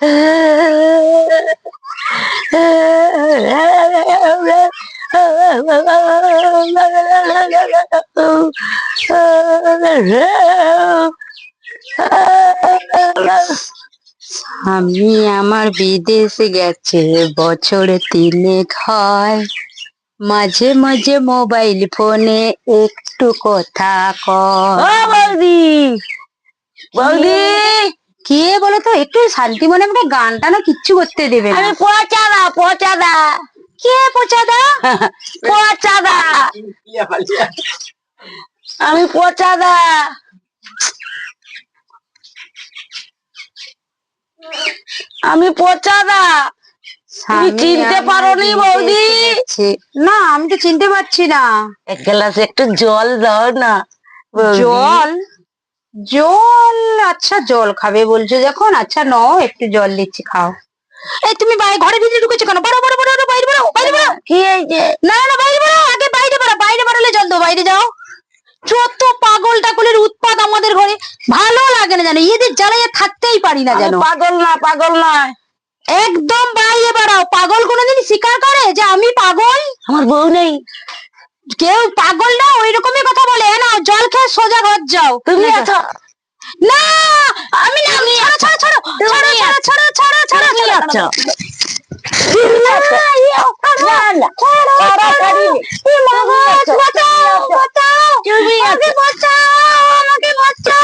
Yeah. আমি আমার বিদেশে গেছে বছরে তিনেক হয়। মাঝে মাঝে মোবাইল ফোনে একটু কথা বৌদি! বৌদি! কে বলো তো? একটু শান্তি মনে আমাকে গানটা না কিচ্ছু করতে দেবে না। আমি পচাদা পচাদা। কে পোচাদা পচাদা আমি পচাদা আমি পচাদা তুমি চিনতে পারোনি বৌদি? না আমি তো চিনতে পারছি না। এক গ্লাস একটু জল দাও না জল? জল? আচ্ছা জল খাবে বলছো যখন। আচ্ছা নাও একটু জল দিচ্ছি খাও। এই তুমি বাইরে ঘরের ভিতরে ঢুকেছো কেন? বড় বড় বড় বাইরে বড় কি হয়েছে না না বাইরে বেরো আগে বাইরে বেরো বাইরে বেরোলে জল দাও বাইরে যাও। যত পাগল টাগলের উৎপাত আমাদের ঘরে। ভালো লাগে না জানো এদের জ্বালাইয়া থাকতেই পারি না জানো। পাগল না পাগল নয় একদম বাইরে বেড়াও। পাগল কোনোদিন স্বীকার করে যে আমি পাগল? আমার বউ নেই। কেউ পাগল না ওই রকমই কথা বলে। এ জল খেয়ে সোজা ঘর যাও। তুমি না আমি না ছাড়ো ছাড়ো ছাড়ো ছাড়ো ছাড়ো ছাড়ো ছাড়ো લ્યા